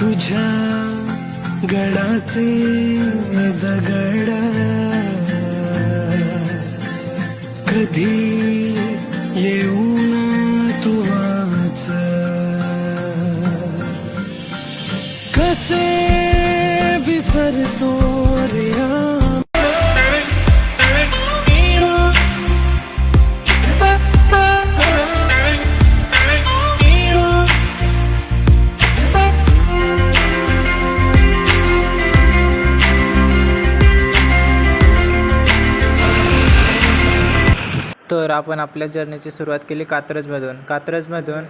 तुझ्या गडाचे दगड कधी येऊ आपण आपल्या जर्नीची सुरुवात केली कात्रजमधून. कात्रजमधून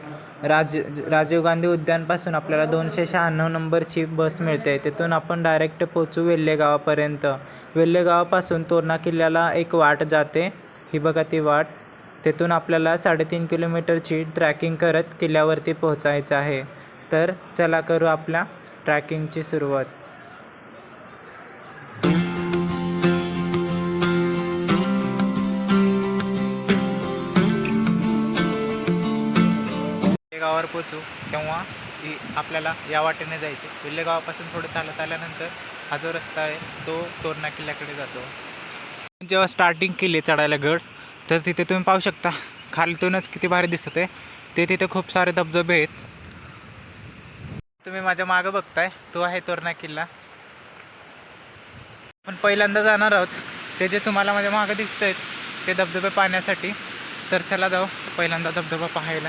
राज राजीव गांधी उद्यानपासून आपल्याला दोनशे शहाण्णव नंबरची बस मिळते. तिथून आपण डायरेक्ट पोचू वेल्हे गावापर्यंत तोरणा किल्ल्याला एक वाट जाते. ही बघा ती वाट. तिथून आपल्याला साडेतीन किलोमीटरची ट्रॅकिंग करत किल्ल्यावरती पोहोचायचं आहे. तर चला करू आपल्या ट्रॅकिंगची सुरुवात. पोचू तेव्हा ती आपल्याला या वाटेने जायचे. विल्हेगावापासून थोडं चालत आल्यानंतर हा जो रस्ता आहे तो तोरणा किल्ल्याकडे जातो. जेव्हा स्टार्टिंग केली चढायला गड तर तिथे तुम्ही पाहू शकता खालतूनच किती भारी दिसत आहे. ते तिथे खूप सारे धबधबे आहेत. तुम्ही माझ्या मागं बघताय तो आहे तोरणा किल्ला. पण पहिल्यांदा जाणार आहोत. ते जे तुम्हाला माझ्या मागं दिसत आहेत ते धबधबे पाहण्यासाठी. तर चला जाऊ पहिल्यांदा धबधबा पाहायला.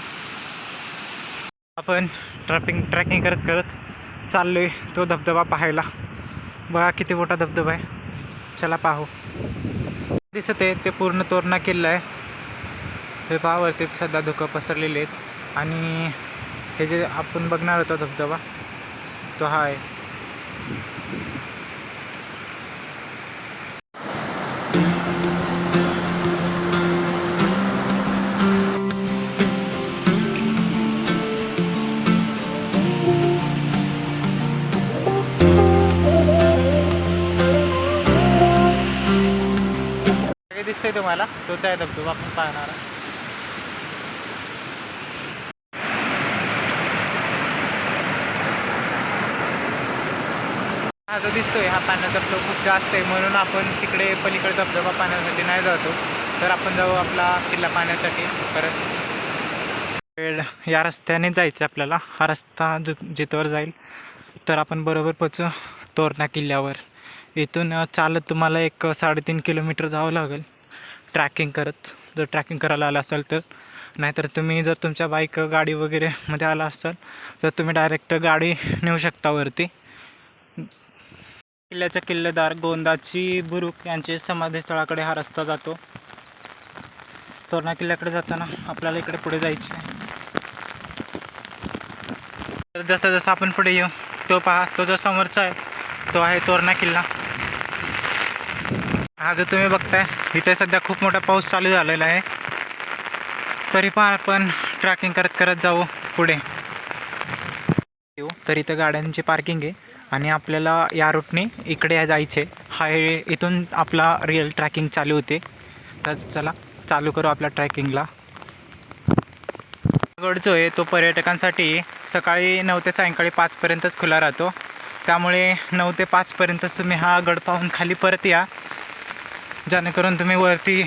आपण ट्रॅपिंग ट्रॅकिंग करत करत चाललो आहे तो धबधबा पाहायला. बघा किती मोठा धबधबा आहे. चला पाहू. दिसत आहे ते पूर्ण तोरणा किल्ला आहे. हे पाहावरती सध्या धुकं पसरलेले आहेत. आणि हे जे आपण बघणार होतो धबधबा तो हा आहे. दिसतंय तुम्हाला? तोच आहे धबधबा आपण पाहणार हा जो दिसतोय हा पाण्याचा फ्लो खूप जास्त आहे. म्हणून आपण तिकडे पलीकडे धबधबा पाण्यासाठी नाही जातो. तर आपण जाऊ आपला किल्ला पाण्यासाठी परत वेळ या रस्त्याने जायचं आपल्याला. हा रस्ता जो जिथवर जाईल तर आपण बरोबर पोचू तोरणा किल्ल्यावर. इथून चालत तुम्हाला एक साडेतीन किलोमीटर जावं लागेल. ट्रॅकिंग करत. जर ट्रॅकिंग करायला आलं असाल तर. नाहीतर तुम्ही जर तुमच्या बाईक गाडी वगैरे मध्ये आला असाल तर तुम्ही डायरेक्ट गाडी नेऊ शकता वरती. किल्ल्याच्या किल्लेदार गोंदाची बुरुक यांचे समाधीस्थळाकडे हा रस्ता जातो. तोरणा किल्ल्याकडे जाताना आपल्याला इकडे पुढे जायचे आहे. तर जसं जसं आपण पुढे येऊ तो पहा तो जो समोरचा आहे तो आहे तोरणा किल्ला. हा जो तुम्ही बघताय इथे सध्या खूप मोठा पाऊस चालू झालेला आहे. तरी पण आपण ट्रॅकिंग करत करत जाऊ पुढे. येऊ तर इथं गाड्यांची पार्किंग आहे आणि आपल्याला या रूटने इकडे जायचे हा इथून आपला रिअल ट्रॅकिंग चालू होते. तर चला चालू करू आपल्या ट्रॅकिंगला गड जो आहे तो पर्यटकांसाठी सकाळी नऊ ते सायंकाळी पाचपर्यंतच खुला राहतो. त्यामुळे नऊ ते पाचपर्यंतच तुम्ही हा गड पाहून खाली परत या. जेणेकरून तुम्ही वरती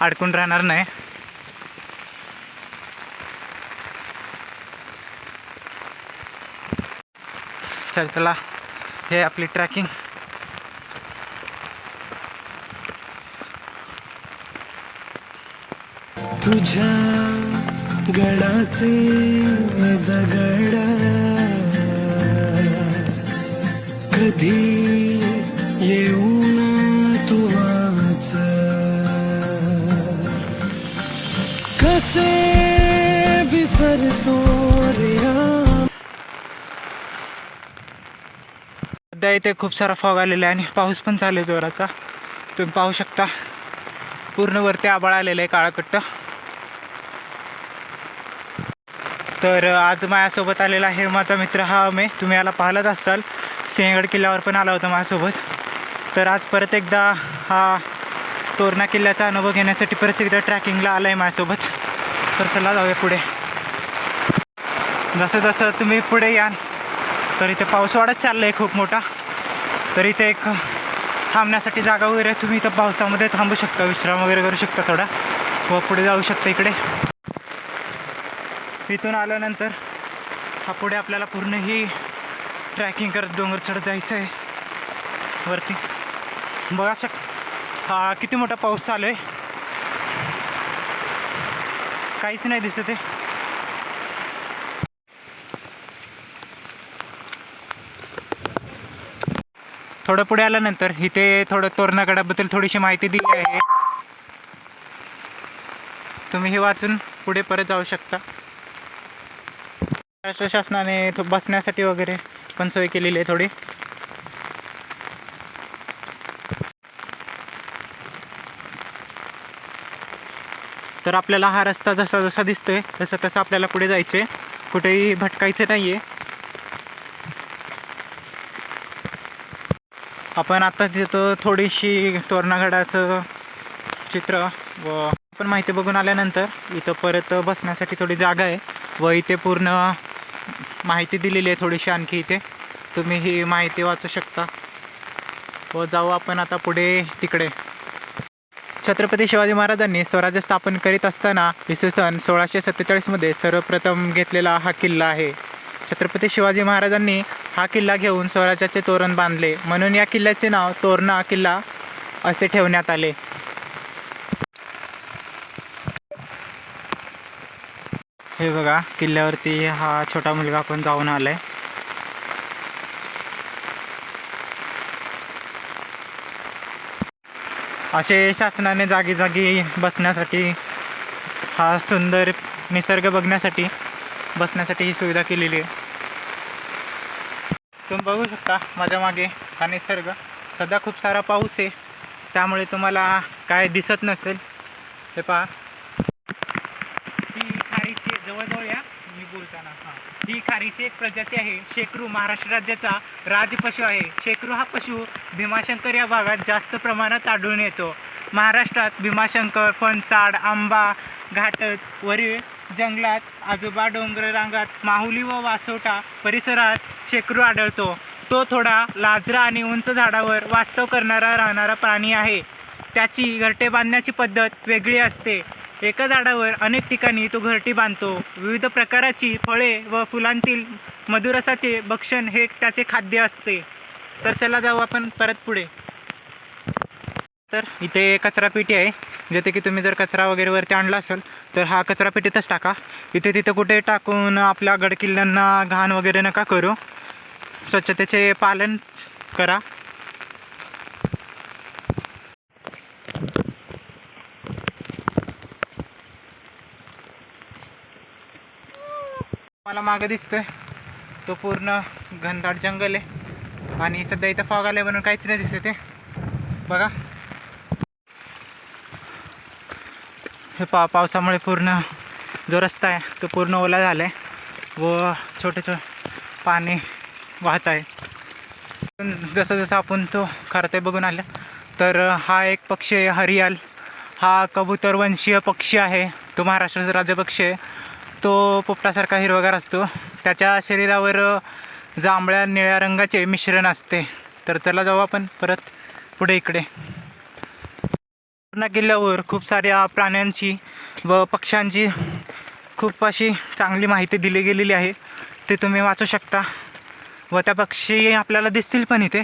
अडकून राहणार नाही. चल चला. हे आपली ट्रॅकिंग तुझ्या गडाचे दगड. कधी येऊ सध्या इथे खूप सारा फॉग आलेला आहे आणि पाऊस पण चालू आहे जोराचा. तुम्ही पाहू शकता. पूर्ण वरती आबाळ आलेलं आहे काळाकट्ट. तर आज माझ्यासोबत आलेला आहे माझा मित्र हा अमे. तुम्ही याला पाहिलाच असाल. सिंहगड किल्ल्यावर पण आला होता माझ्यासोबत. तर आज परत एकदा हा तोरणा किल्ल्याचा अनुभव घेण्यासाठी परत एकदा ट्रॅकिंगला आला आहे माझ्यासोबत. तर चला जाऊया पुढे. जसं जसं तुम्ही पुढे याल तर इथे पाऊस वाढत चालला आहे खूप मोठा. तर इथे एक थांबण्यासाठी जागा वगैरे तुम्ही इथं पावसामध्ये थांबू शकता विश्राम वगैरे करू शकता थोडा. व पुढे जाऊ शकता इकडे. इथून आल्यानंतर हा पुढे आपल्याला पूर्ण ही ट्रॅकिंग करत डोंगर चढत जायचं आहे वरती. बघा शक हा किती मोठा पाऊस चालू आहे. काहीच नाही दिसत आहे. थोडं पुढे आल्यानंतर इथे थोडं तोरणागडाबद्दल थोडीशी माहिती दिली आहे. तुम्ही हे वाचून पुढे परत जाऊ शकता. महाराष्ट्र शासनाने बसण्यासाठी वगैरे पण सोय केलेली आहे थोडी. तर आपल्याला हा रस्ता जसा जसा दिसतोय तसं तसं आपल्याला पुढे जायचे कुठेही भटकायचं नाही आहे आपण आता तिथं थोडीशी तोरणागडाचं चित्र व आपण माहिती बघून आल्यानंतर इथं परत बसण्यासाठी थोडी जागा आहे व इथे पूर्ण माहिती दिलेली आहे थोडीशी आणखी इथे. तुम्ही ही माहिती वाचू शकता. व जाऊ आपण आता पुढे तिकडे. छत्रपती शिवाजी महाराजांनी स्वराज्य स्थापन करीत असताना इसवी सन सोळाशे सत्तेचाळीसमध्ये सर्वप्रथम घेतलेला हा किल्ला आहे. छत्रपती शिवाजी महाराजांनी हा किल्ला घेऊन स्वराज्याचे तोरण बांधले. म्हणून या किल्ल्याचे नाव तोरणा किल्ला असे ठेवण्यात आले. हे बघा किल्ल्यावरती हा छोटा मुलगा पण जाऊन आलाय. असे शासनाने जागी जागी बसण्यासाठी हा सुंदर निसर्ग बघण्यासाठी बसण्यासाठी ही सुविधा केलेली आहे. तुम्ही बघू शकता माझ्या मागे हा निसर्ग. सध्या खूप सारा पाऊस आहे. त्यामुळे तुम्हाला काय दिसत नसेल. हे पहा. ही खारीची जवळजवळ या. मी बोलताना. हां. ही खारीची एक प्रजाती आहे. शेकरू महाराष्ट्र राज्याचा राजपशु आहे. शेकरू हा पशु भीमाशंकर या भागात जास्त प्रमाणात आढळून येतो. महाराष्ट्रात भीमाशंकर फणसाड आंबा घाटत वरीळ जंगलात आजोबा डोंगर रांगात माहुली व वासोटा परिसरात शेकरू आढळतो. तो थोडा लाजरा आणि उंच झाडावर वास्तव करणारा राहणारा प्राणी आहे. त्याची घरटे बांधण्याची पद्धत वेगळी असते. एका झाडावर अनेक ठिकाणी तो घरटी बांधतो. विविध प्रकाराची फळे व फुलांतील मधुरसाचे भक्षण हे त्याचे खाद्य असते. तर चला जाऊ आपण परत पुढे. तर इथे कचरा पेटी आहे. जिथे की तुम्ही जर कचरा वगैरे वरती आणला असेल तर हा कचरा पेटीतच टाका. इथे तिथं कुठे टाकून आपल्या गडकिल्ल्यांना घाण वगैरे नका करू. स्वच्छतेचे पालन करा. मला मागं दिसतोय. तो पूर्ण घनदाट जंगल आहे. आणि सध्या इथं फॉग आले म्हणून काहीच नाही दिसत आहे. बघा. हे पा पावसामुळे पूर्ण जो रस्ता आहे तो पूर्ण ओला झाला आहे व छोटे छोटे पाणी वाहत आहे. पण जसं जसं आपण तो खरते बघून आलं तर हा एक पक्षी आहे हरियाल. हा कबूतरवंशीय पक्षी आहे तो महाराष्ट्राचा राजपक्षी आहे. तो पोपटासारखा हिरवगार असतो. त्याच्या शरीरावर जांभळ्या निळ्या रंगाचे मिश्रण असते. तर त्याला जाऊ आपण परत पुढे इकडे. पूर्ण किल्ल्यावर खूप साऱ्या प्राण्यांची व पक्ष्यांची खूप अशी चांगली माहिती दिली गेलेली आहे. ते तुम्ही वाचू शकता व त्या पक्षी आपल्याला दिसतील पण इथे.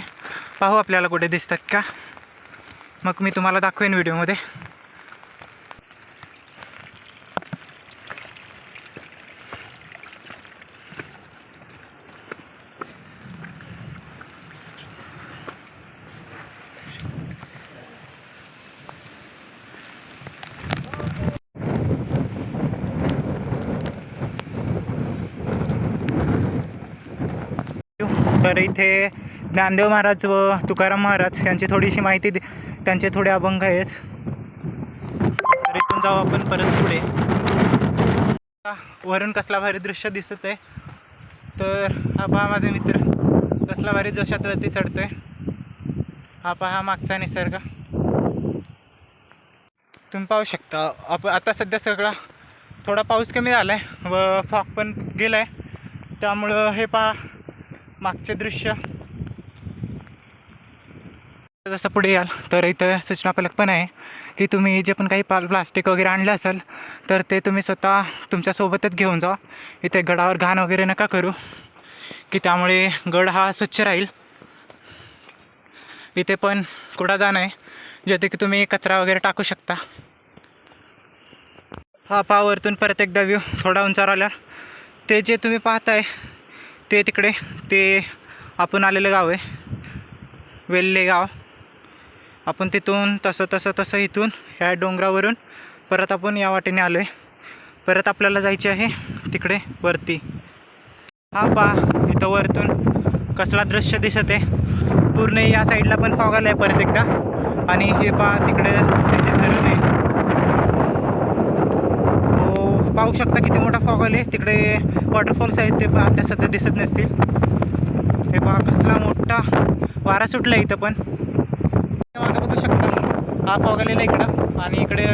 पाहू आपल्याला कुठे दिसतात का? मग मी तुम्हाला दाखवेन व्हिडिओमध्ये तर इथे ज्ञानदेव महाराज व तुकाराम महाराज यांची थोडीशी माहिती दे त्यांचे थोडे अभंग आहेत. तर इथून जाऊ आपण परत पुढे. वरून कसला भारी दृश्य दिसत आहे तर हा पहा माझे मित्र कसला भारी जोशात वरती चढतोय. हा पहा मागचा निसर्ग. तुम्ही पाहू शकता आप आता सध्या सगळा थोडा पाऊस कमी झाला आहे व फॉग पण गेला आहे त्यामुळं हे पहा मागचे दृश्य. जसं पुढे याल तर इथं सूचना फलक पण आहे की तुम्ही जे पण काही पाल प्लास्टिक वगैरे आणलं असेल तर ते तुम्ही स्वतः तुमच्यासोबतच घेऊन जा. इथे गडावर घाण वगैरे नका करू की त्यामुळे गड हा स्वच्छ राहील. इथे पण कुडादान आहे जेथे की तुम्ही कचरा वगैरे टाकू शकता. हा पावरतून परत एकदा व्यू थोडा उंचावर आला ते जे तुम्ही पाहताय ते तिकडे ते आपण आलेलं गाव आहे. वेल्ले गाव. आपण तिथून तसं तसं तसं इथून ह्या डोंगरावरून परत आपण या वाटेने आलो आहे परत आपल्याला जायचे आहे तिकडे वरती. हा पा इथं वरतून कसला दृश्य दिसत आहे. पूर्ण या साईडला पण फॉग आला आहे परत एकदा. आणि हे पा तिकडे त्याचे धरण आहे हो पाहू शकता किती मोठा फॉग आले तिकडे वॉटरफॉल्स आहेत ते पहा त्या सध्या दिसत नसतील. हे पहा कसला मोठा वारा सुटला इथं पण. मागं बघू शकता. हा फॉग आलेला इकडं. आणि इकडे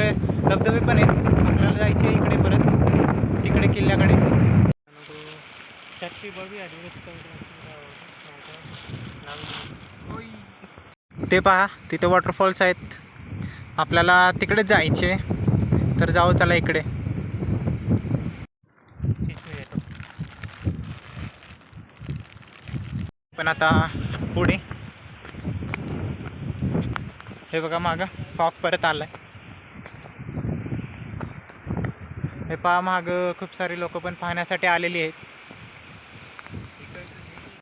धबधबे पण आहेत. आपल्याला जायचे इकडे परत. तिकडे किल्ल्याकडे. ते पहा तिथे वॉटरफॉल्स आहेत. आपल्याला तिकडेच जायचे तर जाऊ चला इकडे. पण आता पुढे. हे बघा मागं फॉग परत आलाय. हे पहा मागं खूप सारे लोक पण पाहण्यासाठी आलेली आहेत.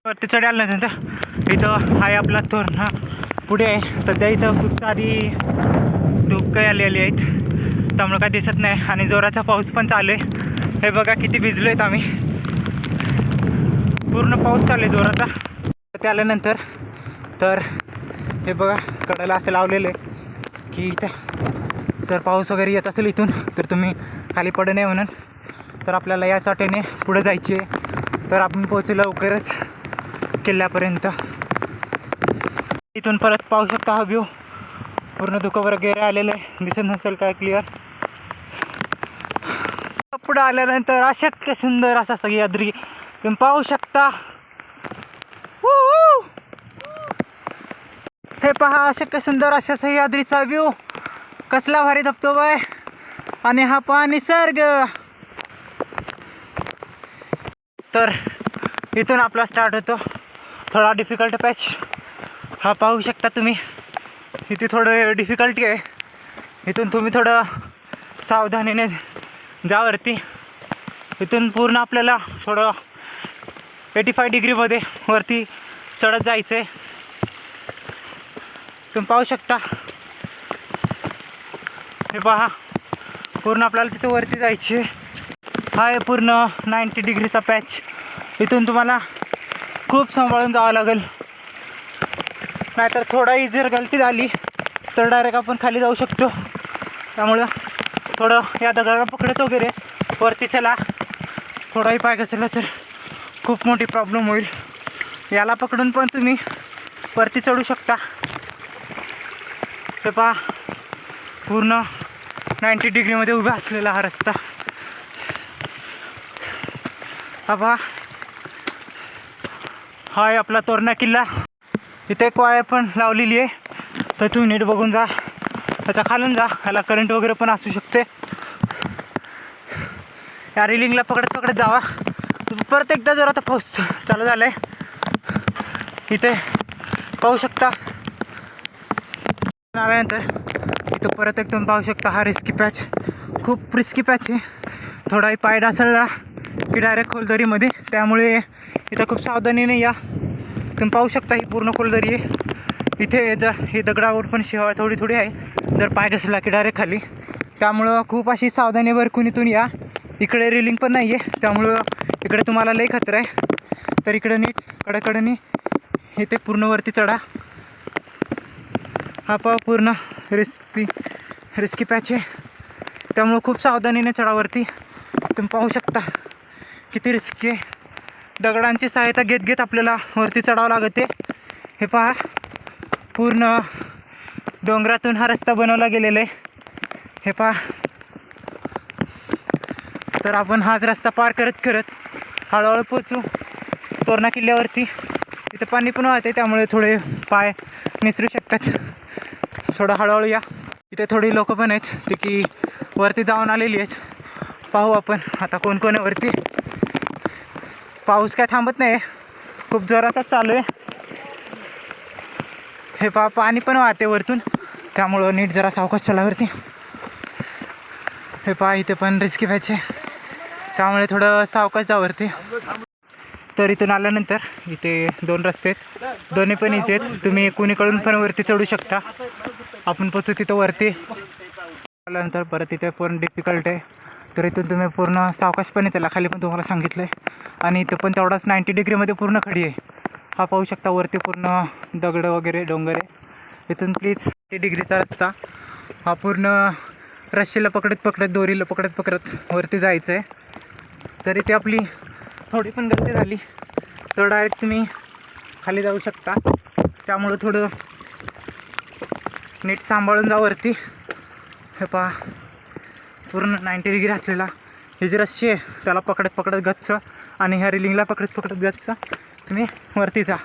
वरती ना आल्यानंतर इथं आहे आपला तोरण हा. पुढे आहे. सध्या इथं खूप सारी धूप काही आलेली आहेत. त्यामुळे काय दिसत नाही. आणि जोराचा पाऊस पण चालू आहे. हे बघा किती भिजलो आहेत आम्ही. पूर्ण पाऊस चालू आहे जोराचा. आल्यानंतर तर हे बघा कडाला असं लावलेलं आहे की इथं जर पाऊस वगैरे येत असेल इथून तर तुम्ही खाली पडू नये म्हणून. तर आपल्याला याच वाटेने पुढे जायची आहे. तर आपण पोहोचू लवकरच किल्ल्यापर्यंत. इथून परत पाहू शकता हा व्ह्यू पूर्ण दुखं वगैरे आलेलं आहे. दिसत नसेल काय क्लिअर पुढं आल्यानंतर अशक्य सुंदर असा सह्याद्री. तुम्ही पाहू शकता हे पहा अशक्य सुंदर अशा सह्याद्रीचा व्ह्यू कसला भारी धबधबा आहे. आणि हा पहा निसर्ग. तर इथून आपला स्टार्ट होतो. थोडा डिफिकल्ट पॅच हा पाहू शकता तुम्ही. इथे थोडं डिफिकल्टी आहे. इथून तुम्ही थोडं सावधानीने जा वरती. इथून पूर्ण आपल्याला थोडं एटी फाय डिग्रीमध्ये वरती चढत जायचं आहे तुम्ही पाहू शकता. हे पहा पूर्ण आपल्याला तिथे वरती जायची आहे. हा आहे पूर्ण नाईंटी डिग्रीचा पॅच इथून तुम्हाला खूप सांभाळून जावं लागेल. नाहीतर थोडाही जर गलती झाली तर डायरेक्ट आपण खाली जाऊ शकतो. त्यामुळं थोडं या दगडाला पकडत वगैरे वरती चला. थोडाही पाय घसरला तर. खूप मोठी प्रॉब्लेम होईल. याला पकडून पण तुम्ही परती चढू शकता. हे पहा पूर्ण नाईंटी डिग्रीमध्ये उभा असलेला हा रस्ता. हा पहा हा आहे आपला तोरणा किल्ला. इथे एक वायर पण लावलेली आहे. तर तुम्ही नीट बघून जा. त्याच्या खालून जा. ह्याला करंट वगैरे पण असू शकते. या रिलिंगला पकडत पकडत जावा. परत एकदा जर आता पाऊस चालू झाला आहे इथे पाहू शकता. आल्यानंतर इथं परत एक तुम्ही पाहू शकता हा रिस्की पॅच खूप रिस्की पॅच आहे. थोडाही पाय ढासळला की डायरेक्ट खोलदरीमध्ये. त्यामुळे इथं खूप सावधानीने या. तुम्ही पाहू शकता ही पूर्ण खोलदरी आहे. इथे जर हे दगडावर पण शेवाळ थोडी थोडी आहे. जर पाय घसला की डायरेक्ट खाली. त्यामुळं खूप अशी सावधानी बरकून इथून या. इकडे रेलिंग पण नाही आहे त्यामुळं इकडे तुम्हाला लई खतरा आहे. तर इकडे नीट कडेकडेनी इथे पूर्ण वरती चढा. हा पा पूर्ण रिस्की रिस्की पॅच आहे. त्यामुळं खूप सावधानीने चढावरती तुम्ही पाहू शकता किती रिस्की आहे. दगडांची सहायता घेत घेत आपल्याला वरती चढावं लागते. हे पहा पूर्ण डोंगरातून हा रस्ता बनवला गेलेला आहे. हे पहा तर आपण हाच रस्ता पार करत करत हळूहळू पोचू तोरणा किल्ल्यावरती. तिथं पाणी पण वाहते त्यामुळे थोडे पाय निसरू शकतात. थोडं हळूहळू या. इथे थोडी लोकं पण आहेत ती की वरती जाऊन आलेली आहेत. पाहू आपण आता कोण कोण आहे वरती. पाऊस काय थांबत नाही खूप जोरातच चालू आहे. हे पा पाणी पण वाहते वरतून. त्यामुळं नीट जरा सावकाश चला वरती. हे पहा इथे पण रिस्की व्हायचे त्यामुळे थोडं सावकाश जा वरती. तर इथून आल्यानंतर इथे दोन रस्ते आहेत. दोन्ही पण इथे आहेत. तुम्ही कुणीकडून पण वरती चढू शकता. आपण पोचू तिथं वरती. आल्यानंतर परत इथे पण डिफिकल्ट आहे. तर इथून तुम्ही पूर्ण सावकाशपणे चला. खाली पण तुम्हाला सांगितलं आहे आणि इथं पण तेवढाच नाईंटी डिग्रीमध्ये पूर्ण खडी आहे. हा पाहू शकता वरती पूर्ण दगडं वगैरे डोंगर आहे. इथून प्लीज ते डिग्रीचा रस्ता. हा पूर्ण रश्शीला पकडत पकडत दोरीला पकडत पकडत वरती जायचं आहे तर इथे आपली थोडी पण गलती झाली. तर डायरेक्ट तुम्ही खाली जाऊ शकता. त्यामुळं थोडं नीट सांभाळून जा वरती. हे पहा. पूर्ण नाईंटी डिग्री असलेला हे जे रस्सी आहे त्याला पकडत पकडत गच्च आणि ह्या रिलिंगला पकडत पकडत गच्च. तुम्ही वरती जा.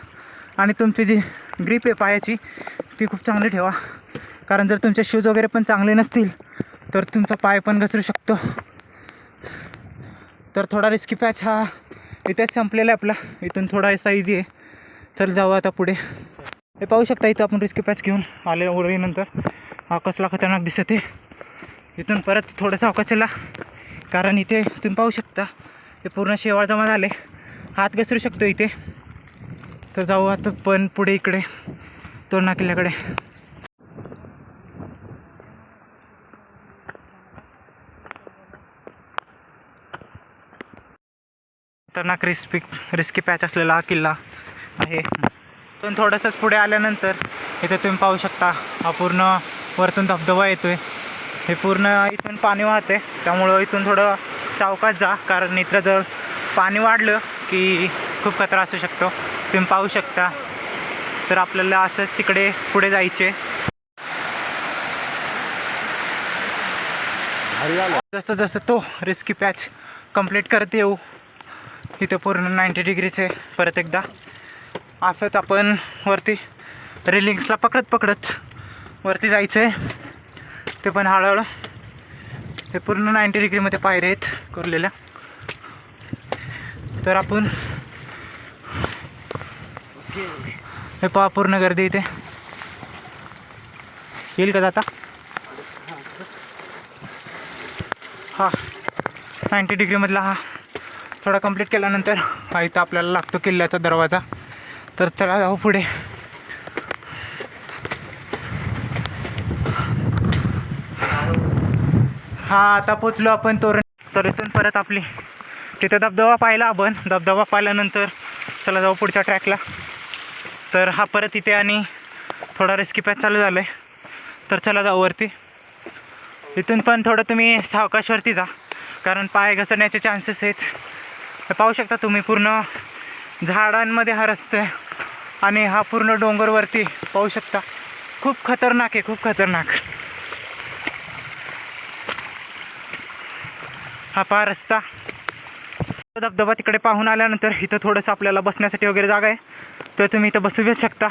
आणि तुमची जी ग्रीप आहे पायाची ती खूप चांगली ठेवा. कारण जर तुमचे शूज वगैरे पण चांगले नसतील तर तुमचा पाय पण घसरू शकतो. तर थोडा रिस्की पॅच हा इथेच संपलेला आहे आपला. इथून थोडा असा इझी आहे. चल जाऊ आता पुढे. हे पाहू शकता इथं आपण रिस्की पॅच घेऊन आले ओढीनंतर हा कसला खतरनाक दिसत आहे. इथून परत थोडासा सावकाश कारण इथे तुम्ही पाहू शकता हे पूर्ण शेवाळ जमा झाले. हात घसरू शकतो इथे. तर जाऊ आता पण पुढे इकडे तोरणा किल्ल्याकडे. खतरनाक रिस्पी रिस्की पॅच असलेला हा किल्ला आहे. पण थोडंसंच पुढे आल्यानंतर इथे तुम्ही पाहू शकता हा पूर्ण वरतून धबधबा येतो आहे हे पूर्ण इथून पाणी वाहते त्यामुळं इथून थोडं सावकाश जा कारण इथं जर पाणी वाढलं की खूप खतरा असू शकतो. तुम्ही पाहू शकता. तर आपल्याला असंच तिकडे पुढे जायचे जसं जसं तो रिस्की पॅच कंप्लीट करत येऊ इथं पूर्ण नाईंटी डिग्रीचे परत एकदा. असंच आपण वरती रेलिंग्सला पकडत पकडत वरती जायचं आहे ते पण हळूहळू. हे पूर्ण नाईंटी डिग्रीमध्ये पायऱ्या आहेत कोरलेल्या. तर आपण हे पहा पूर्ण गर्दी इथे. येईल का जाता हा. नाईंटी डिग्रीमधला हा. थोडा कंप्लीट केल्यानंतर हा इथं आपल्याला लागतो किल्ल्याचा दरवाजा. तर चला जाऊ पुढे. हा आता पोचलो आपण तोरण. तर इथून परत आपली तिथे धबधबा पाहिला आपण. धबधबा पाहिल्यानंतर चला जाऊ पुढच्या ट्रॅकला तर हा परत इथे आणि थोडा रेस्क्यू पॅच चालू झालं आहे तर चला जाऊ वरती. इथून पण थोडं तुम्ही सावकाशवरती जा. कारण पाय घसरण्याचे चान्सेस आहेत. हे पाहू शकता तुम्ही पूर्ण झाडांमध्ये हा रस्ता आहे. आणि हा पूर्ण डोंगरवरती पाहू शकता. खूप खतरनाक आहे खूप खतरनाक. हा पहा रस्ता. धबधबा तिकडे पाहून आल्यानंतर इथं थोडंसं आपल्याला बसण्यासाठी वगैरे जागा आहे. तर तुम्ही इथं बसू शकता.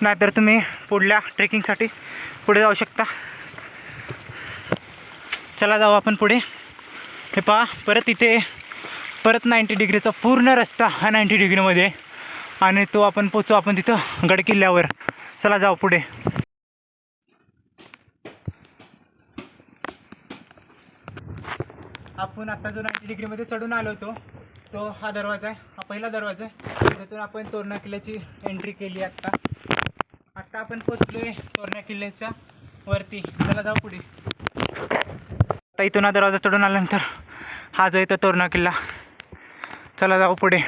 नाहीतर तुम्ही पुढल्या ट्रेकिंगसाठी पुढे जाऊ शकता. चला जाऊ आपण पुढे. हे पहा परत इथे परत नाईंटी डिग्रीचा पूर्ण रस्ता हा नाईंटी डिग्रीमध्ये. आणि तो आपण पोचू आपण तिथं गडकिल्ल्यावर चला जाऊ पुढे. आपण आता जो नाईंटी डिग्रीमध्ये चढून आलो होतो तो हा दरवाजा आहे. हा पहिला दरवाजा आहे. त्यातून आपण तोरणा किल्ल्याची एंट्री केली आत्ता आत्ता आपण पोचलो आहे तोरणा किल्ल्याच्या वरती. चला जाऊ पुढे. आता इथून हा दरवाजा चढून आल्यानंतर हा जो येतो तोरणा किल्ला. चला जाऊ पुढे.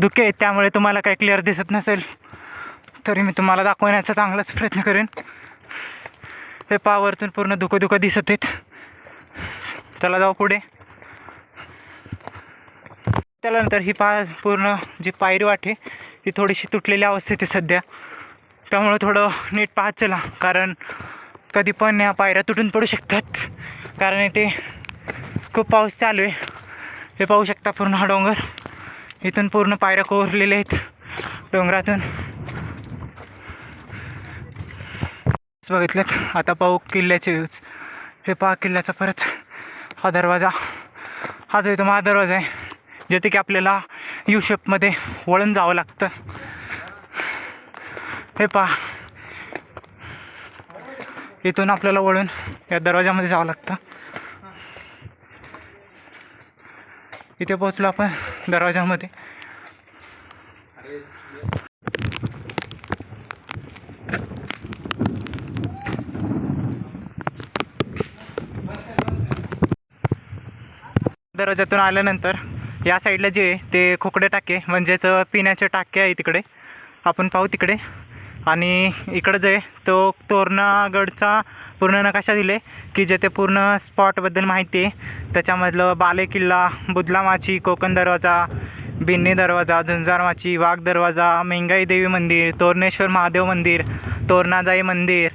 धुके आहेत त्यामुळे तुम्हाला काही क्लिअर दिसत नसेल तरी मी तुम्हाला दाखवण्याचा चांगलाच प्रयत्न करेन. हे पावरतून पूर्ण धुकं धुकं दिसत आहेत. चला जाऊ पुढे. त्यानंतर ही पा पूर्ण जी पायरी वाटे ही थोडीशी तुटलेल्या अवस्थेत आहे सध्या. त्यामुळं थोडं नीट पाहत चला. कारण कधी पण या पायऱ्या तुटून पडू शकतात. कारण इथे खूप पाऊस चालू आहे. हे पाहू शकता पूर्ण हा डोंगर. इथून पूर्ण पायऱ्या कोरलेल्या आहेत डोंगरातून. बघितलेत? आता पाहू किल्ल्याचे व्ह्यूज हे पहा किल्ल्याचा परत हा दरवाजा. हा जो इथं महादरवाजा आहे जिथे की आपल्याला यू शेपमध्ये वळण जावं लागतं. हे पहा. इथून आपल्याला वळून या दरवाजामध्ये जावं लागतं. इथे पोचलो आपण दरवाजामध्ये. दरवाजातून आल्यानंतर या साईडला जे आहे ते खोकडे टाके म्हणजेच पिण्याचे टाके आहे तिकडे. आपण पाहू तिकडे. आणि इकडं जे तो तोरणागडचा पूर्ण नकाशा दिले की जे ते पूर्ण स्पॉटबद्दल माहिती आहे. त्याच्यामधलं बाले किल्ला बुदलामाची कोकण दरवाजा बिन्नी दरवाजा झुंजारमाची वाघ दरवाजा मेंगाई देवी मंदिर तोरणेश्वर महादेव मंदिर तोरणाजाई मंदिर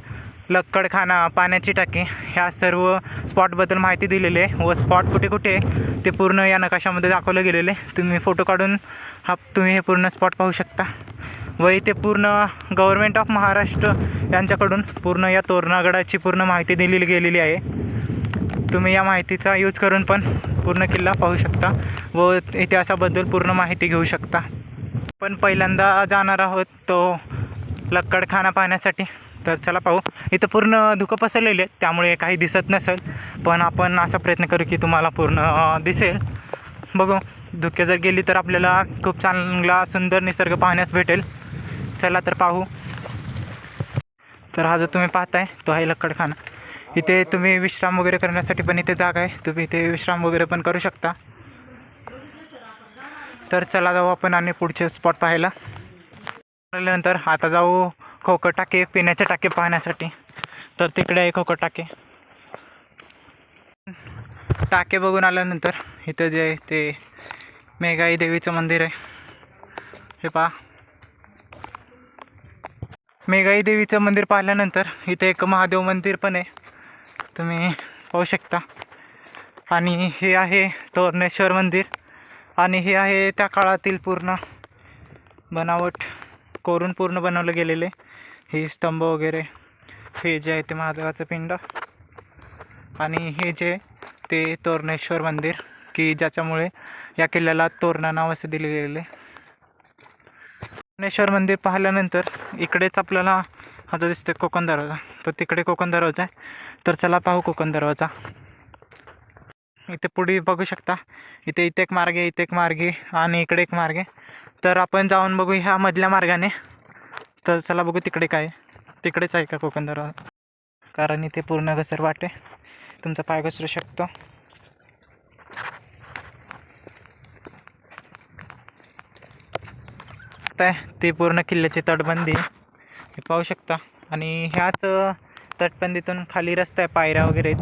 लक्कडखाना पाण्याची टाकी ह्या सर्व स्पॉटबद्दल माहिती दिलेली आहे व स्पॉट कुठे कुठे आहे ते पूर्ण या नकाशामध्ये दाखवलं गेलेले तुम्ही फोटो काढून हा तुम्ही हे पूर्ण स्पॉट पाहू शकता. व इथे पूर्ण गव्हर्मेंट ऑफ महाराष्ट्र यांच्याकडून पूर्ण या तोरणागडाची पूर्ण माहिती दिलेली गेलेली आहे. तुम्ही या माहितीचा यूज करून पण पूर्ण किल्ला पाहू शकता व इतिहासाबद्दल पूर्ण माहिती घेऊ शकता. पण पहिल्यांदा जाणार आहोत तो लक्कडखाना पाहण्यासाठी. तर चला पाहू. इथं पूर्ण धुकं पसरलेले आहेत त्यामुळे काही दिसत नसेल. पण आपण असा प्रयत्न करू की तुम्हाला पूर्ण दिसेल. बघू. धुके जर गेली तर आपल्याला खूप चांगला सुंदर निसर्ग पाहण्यास भेटेल. चला तर पाहू. तर हा जो तुम्ही पाहताय तो आहे लक्कडखाना इथे तुम्ही विश्राम वगैरे करण्यासाठी पण इथे जागा आहे. तुम्ही इथे विश्राम वगैरे पण करू शकता. तर चला जाऊ आपण आणि पुढचे स्पॉट पाहायला. आल्यानंतर आता जाऊ खोकं टाके पिण्याचे टाके पाहण्यासाठी. तर तिकडे आहे खोकं टाके. टाके बघून आल्यानंतर इथं जे आहे ते मेघाई देवीचं मंदिर आहे. हे पहा. मेघाई देवीचं मंदिर पाहिल्यानंतर इथे एक महादेव मंदिर पण आहे. तुम्ही पाहू शकता. आणि हे आहे तोरणेश्वर मंदिर. आणि हे आहे त्या काळातील पूर्ण बनावट कोरून पूर्ण बनवलं गेलेले. हे स्तंभ वगैरे हे जे आहे ते महादेवाचं पिंड. आणि हे जे ते तोरणेश्वर मंदिर की ज्याच्यामुळे या किल्ल्याला तोरणा नाव असं दिले गेलेले. ज्ञानेश्वर मंदिर पाहिल्यानंतर इकडेच आपल्याला हा जो दिसतो कोकण दरवाजा तो तिकडे कोकण दरवाजा आहे. तर चला पाहू कोकण दरवाजा. इथे पुढे बघू शकता. इथे इथे एक मार्ग आहे इथे एक मार्ग आहे आणि इकडे एक मार्ग आहे. तर आपण जाऊन बघू ह्या मधल्या मार्गाने. तर चला बघू तिकडे काय तिकडेच आहे का कोकण दरवाजा? कारण इथे पूर्ण घसर वाटे तुमचा पाय घसरू शकतो. आता ते पूर्ण किल्ल्याची तटबंदी आहे. पाहू शकता. आणि ह्याच तटबंदीतून खाली रस्ता आहे पायऱ्या वगैरे.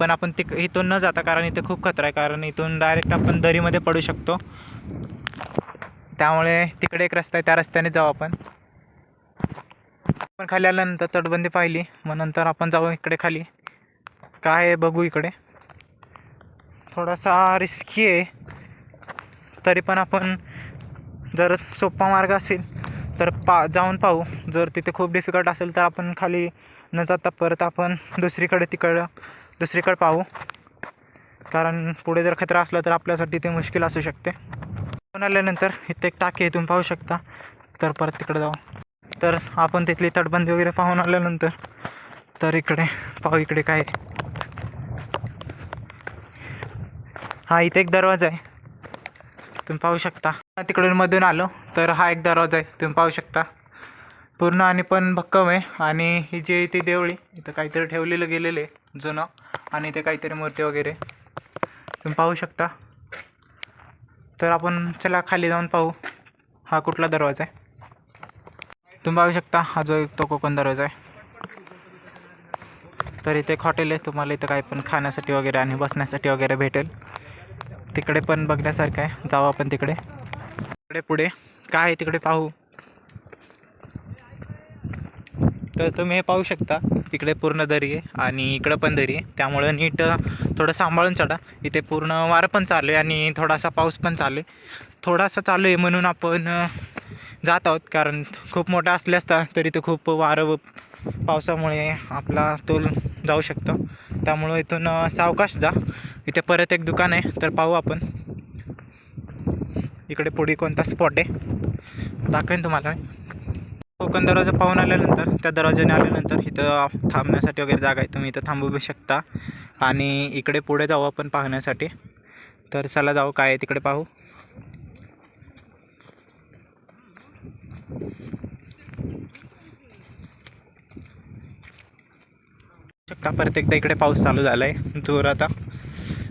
पण आपण तिक इथून न जाता कारण इथे खूप खतरा आहे. कारण इथून डायरेक्ट आपण दरीमध्ये पडू शकतो. त्यामुळे तिकडे एक रस्ता आहे. त्या रस्त्याने जाऊ आपण. आपण खाली आल्यानंतर तटबंदी पाहिली. मग नंतर आपण जाऊ इकडे खाली. काय आहे बघू इकडे. थोडासा रिस्की आहे. तरी पण आपण जर सोपा मार्ग असेल तर पा जाऊन पाहू. जर तिथे खूप डिफिकल्ट असेल तर आपण खाली न जाता परत आपण दुसरीकडे तिकडं दुसरीकडे पाहू. कारण पुढे जर खतरा असला तर आपल्यासाठी ते मुश्किल असू शकते. पण आल्यानंतर इथे एक टाकी इथून पाहू शकता. तर परत तिकडे जाऊ. तर आपण तिथली तटबंदी वगैरे पाहून आल्यानंतर तर इकडे पाहू इकडे काय हा इथे एक दरवाजा आहे. तुम्ही पाहू शकता. तिकडून मधून आलो. तर हा एक दरवाजा आहे. तुम्ही पाहू शकता. पूर्ण आणि पण भक्कम आहे. आणि ही जी ती देवळी इथं काहीतरी ठेवलेलं गेलेलं आहे जुनं. आणि इथे काहीतरी मूर्ती वगैरे. तुम्ही पाहू शकता. तर आपण चला खाली जाऊन पाहू. हा कुठला दरवाजा आहे? तुम्ही पाहू शकता. हा जो एक तो कोकण दरवाजा आहे. तर इथे एक हॉटेल आहे. तुम्हाला इथं काही पण खाण्यासाठी वगैरे आणि बसण्यासाठी वगैरे भेटेल. तिकडे पण बघण्यासारखं आहे. जाऊ आपण तिकडे. इकडे पुढे. काय आहे तिकडे पाहू. तर तुम्ही हे पाहू शकता इकडे पूर्ण दरी आहे आणि इकडं पण दरी आहे. त्यामुळं नीट थोडं सांभाळून चढा. इथे पूर्ण वारं पण चालू आहे आणि थोडासा पाऊस पण चालू आहे. थोडासा चालू आहे म्हणून आपण जात आहोत. कारण खूप मोठा असले असता तरी तो खूप वारं पावसामुळे आपला तोल जाऊ शकतो. त्यामुळं इथून सावकाश जा. इथे परत एक दुकान आहे तर पाहू आपण. इकडे पुढे कोणता स्पॉट आहे? दाखवेन तुम्हाला मी. कोकण दरवाजा पाहून आल्यानंतर त्या दरवाजाने आल्यानंतर इथं थांबण्यासाठी वगैरे जागा आहे. तुम्ही इथं थांबू बी शकता. आणि इकडे पुढे जाऊ आपण पाहण्यासाठी. तर चला जाऊ काय आहे तिकडे पाहू. शकता परत एकदा इकडे पाऊस चालू झाला आहे जोरात.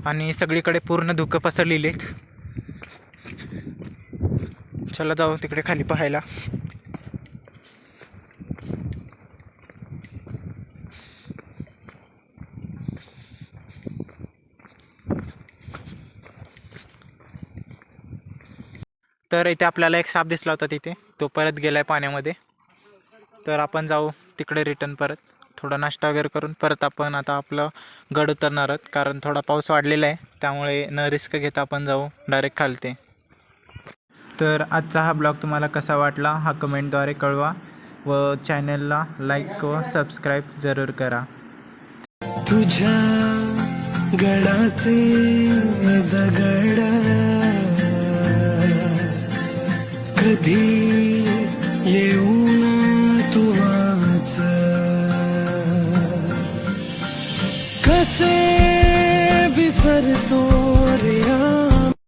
आणि सगळीकडे पूर्ण धुकं पसरलेली आहेत. चला जाऊ तिकडे खाली पाहायला. तर इथे आपल्याला एक साप दिसला होता तिथे. तो परत गेला आहे पाण्यामध्ये. तर आपण जाऊ तिकडे रिटर्न परत. थोडा नाश्ता वगैरे करून परत आपण आता आपलं गड उतरणार आहोत. कारण थोडा पाऊस वाढलेला आहे. त्यामुळे न रिस्क घेता आपण जाऊ डायरेक्ट खालते. तर आजचा हा ब्लॉग तुम्हाला कसा वाटला हा कमेंटद्वारे कळवा व चॅनलला लाईक व सबस्क्राईब जरूर करा. तुझ्या गडाचे दगड कधी येऊन तू वाच? कसे विसरतो